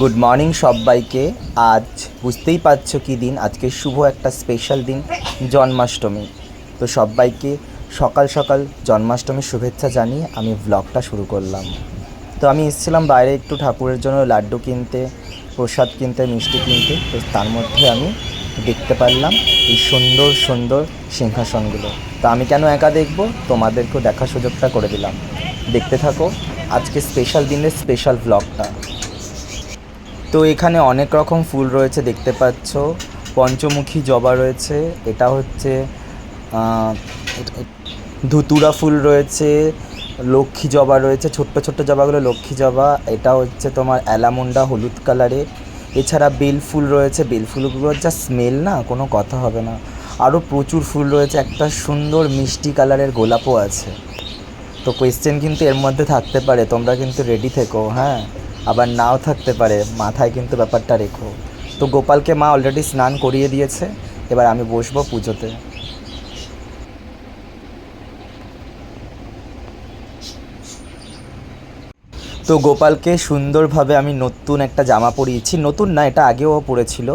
Good morning সবাইকে। আজ বুঝতেই পারছ কি দিন? আজকে শুভ একটা স্পেশাল দিন, জন্মাষ্টমী। তো সবাইকে সকাল সকাল জন্মাষ্টমীর শুভেচ্ছা জানিয়ে আমি ব্লগটা শুরু করলাম। তো আমি এসেছিলাম বাইরে একটু ঠাকুরের জন্য লাড্ডু কিনতে, প্রসাদ কিনতে, মিষ্টি কিনতে। তো তার মধ্যে আমি দেখতে পারলাম এই সুন্দর সুন্দর সিংহাসনগুলো। তো আমি কেন একা দেখব? তোমাদেরকেও দেখার সুযোগটা করে দিলাম। দেখতে থাকো, আজকে স্পেশাল দিনের স্পেশাল ব্লগটা তো এখানে অনেক রকম ফুল রয়েছে, দেখতে পাচ্ছ। পঞ্চমুখী জবা রয়েছে, এটা হচ্ছে ধুতুরা ফুল রয়েছে, লক্ষ্মী জবা রয়েছে, ছোট্ট ছোট্ট জবাগুলো লক্ষ্মী জবা, এটা হচ্ছে তোমার অ্যালামুন্ডা হলুদ কালারের এছাড়া বেল ফুল রয়েছে, বেল ফুলগুলোর যা স্মেল না, কোনো কথা হবে না। আরও প্রচুর ফুল রয়েছে, একটা সুন্দর মিষ্টি কালারের গোলাপও আছে। তো কোয়েশ্চেন কিন্তু এর মধ্যে থাকতে পারে, তোমরা কিন্তু রেডি থেকো হ্যাঁ? আবার নাও থাকতে পারে, মাথায় কিন্তু ব্যাপারটা রেখো। তো গোপালকে মা অলরেডি স্নান করিয়ে দিয়েছে, এবার আমি বসবো পুজোতে। তো গোপালকে সুন্দরভাবে আমি নতুন একটা জামা পরিয়েছি। নতুন না, এটা আগেও পরেছিল।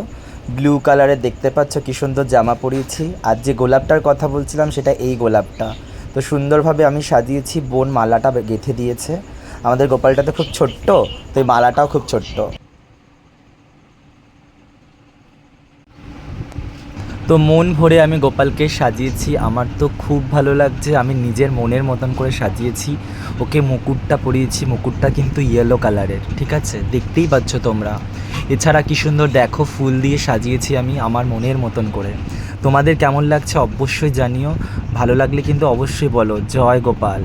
ব্লু কালারে দেখতে পাচ্ছ কি সুন্দর জামা পরিয়েছি। আর যে গোলাপটার কথা বলছিলাম, সেটা এই গোলাপটা। তো সুন্দরভাবে আমি সাজিয়েছি, বোন মালাটা গেঁথে দিয়েছে। আমাদের গোপালটা তো খুব ছোট্ট, তো এই মালাটাও খুব ছোট্ট। তো মন ভরে আমি গোপালকে সাজিয়েছি, আমার তো খুব ভালো লাগছে, আমি নিজের মনের মতন করে সাজিয়েছি, ওকে মুকুটটা পরিয়েছি, মুকুটটা কিন্তু ইয়েলো কালারের ঠিক আছে? দেখতেই পাচ্ছ তোমরা। এছাড়া কি সুন্দর, দেখো, ফুল দিয়ে সাজিয়েছি আমি আমার মনের মতন করে। তোমাদের কেমন লাগছে অবশ্যই জানিও, ভালো লাগলে কিন্তু অবশ্যই বলো। জয় গোপাল।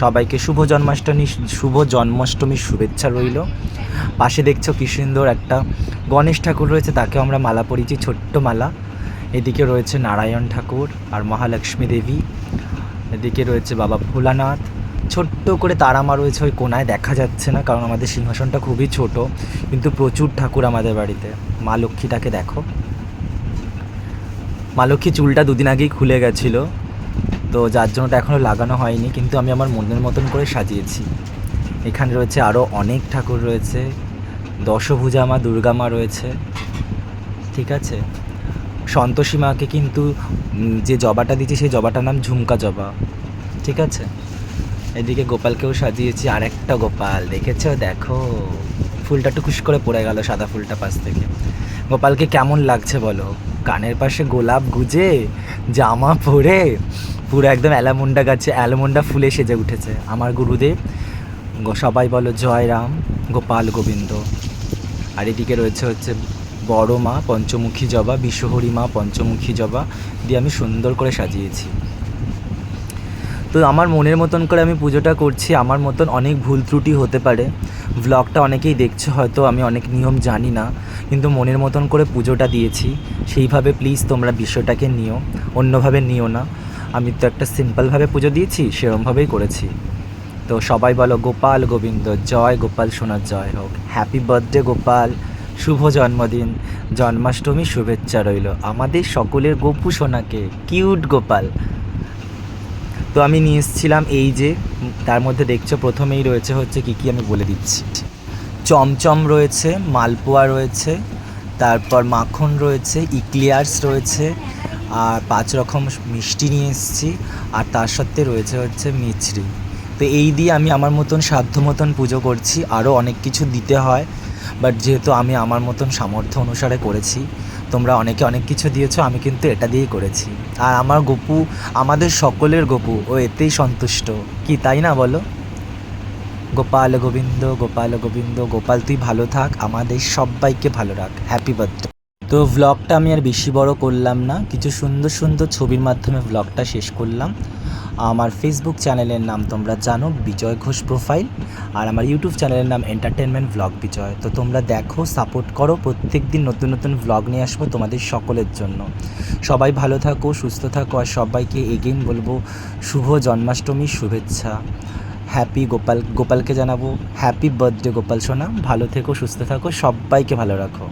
সবাইকে শুভ জন্মাষ্টমী, শুভ জন্মাষ্টমীর শুভেচ্ছা রইল। পাশে দেখছ কি সুন্দর একটা গণেশ ঠাকুর রয়েছে তাকে আমরা মালা পরিয়েছি, ছোট্ট মালা। এদিকে রয়েছে নারায়ণ ঠাকুর আর মহালক্ষ্মী দেবী। এদিকে রয়েছে বাবা ভোলানাথ। ছোট্ট করে তারামা রয়েছে ওই কোনায়, দেখা যাচ্ছে না, কারণ আমাদের সিংহাসনটা খুবই ছোট, কিন্তু প্রচুর ঠাকুর আমাদের বাড়িতে। মা লক্ষ্মীটাকে দেখো। মা লক্ষ্মী চুলটা দুদিন আগেই খুলে গেছিল। তো যার জন্য ওটা এখনও লাগানো হয়নি, কিন্তু আমি আমার মনের মতন করে সাজিয়েছি। এখানে রয়েছে আরও অনেক ঠাকুর রয়েছে, দশভুজা মা, দুর্গা মা রয়েছে, ঠিক আছে? সন্তোষী মাকে কিন্তু যে জবাটা দিয়েছি সেই জবাটার নাম ঝুমকা জবা, ঠিক আছে? এদিকে গোপালকেও সাজিয়েছি আর একটা গোপাল, দেখেছ? দেখো, ফুলটা টুকুস করে পড়ে গেল সাদা ফুলটা পাশ থেকে। গোপালকে কেমন লাগছে বলো? কানের পাশে গোলাপ গুজে, জামা পরে পুরো একদম অ্যালামুন্ডা গাছে, অ্যালামুন্ডা ফুলে সেজে উঠেছে। আমার গুরুদেব সবাই বলো জয় রাম, গোপাল গোবিন্দ। আর এদিকে রয়েছে হচ্ছে বড় মা, পঞ্চমুখী জবা, বিশ্বহরি মা, পঞ্চমুখী জবা দিয়ে আমি সুন্দর করে সাজিয়েছি। তো আমার মনের মতন করে আমি পুজোটা করছি, আমার মতন অনেক ভুল ত্রুটি হতে পারে। ভ্লগটা অনেকেই দেখছে, হয়তো আমি অনেক নিয়ম জানি না, কিন্তু মনের মতন করে পুজোটা দিয়েছি। সেইভাবে প্লিজ তোমরা বিষয়টাকে নিও, অন্যভাবে নিও না। আমি তো একটা সিম্পলভাবে পুজো দিয়েছি সেরমভাবেই করেছি। তো সবাই বলো, গোপাল, গোবিন্দ, জয়, গোপাল সোনার জয় হোক। Happy birthday Gopal. শুভ জন্মদিন। জন্মাষ্টমী শুভেচ্ছা রইল। আমাদের সকলের গোপু সোনাকে। কিউট গোপাল। তো আমি নিয়ে এসেছিলাম এই যে, তার মধ্যে দেখছ প্রথমেই রয়েছে হচ্ছে কি কি আমি বলে দিচ্ছি। চমচম রয়েছে, মালপোয়া রয়েছে, তারপর মাখন রয়েছে, ইক্লিয়ার্স রয়েছে আর পাঁচ রকম মিষ্টি নিয়ে এসেছি, আর তার সাথে রয়েছে হচ্ছে মিছরি। তো এই দিয়ে আমি আমার মতন সাধ্য মতন পুজো করছি, আরও অনেক কিছু দিতে হয়, বাট যেহেতু আমি আমার মতন সামর্থ্য অনুসারে করেছি, তোমরা অনেকে অনেক কিছু দিয়েছ, আমি কিন্তু এটা দিয়েই করেছি। আর আমার গপু, আমাদের সকলের গপু, ও এতেই সন্তুষ্ট। কি, তাই না বলো? গোপাল গোবিন্দ গোপাল গোবিন্দ, গোপাল তুই ভালো থাক, আমাদের সবাইকে ভালো রাখ। Happy birthday. তো ভ্লগটা আমি আর বেশি বড় করলাম না। কিছু সুন্দর সুন্দর ছবির মাধ্যমে ভ্লগটা শেষ করলাম। আমার ফেসবুক চ্যানেলের নাম তোমরা জানো, বিজয় ঘোষ প্রোফাইল আর আমার ইউটিউব চ্যানেলের নাম এন্টারটেনমেন্ট ভ্লগ বিজয় তো তোমরা দেখো সাপোর্ট করো প্রত্যেক দিন নতুন নতুন ভ্লগ নিয়ে আসব তোমাদের সকলের জন্য। সবাই ভালো থাকো, সুস্থ থাকো, আর সবাইকে এগেইন বলব, শুভ জন্মাষ্টমীর শুভেচ্ছা। হ্যাপি গোপাল, গোপালকে জানাব। হ্যাপি বার্থডে গোপাল সোনা। ভালো থেকো, সুস্থ থাকো, সবাইকে ভালো রাখো।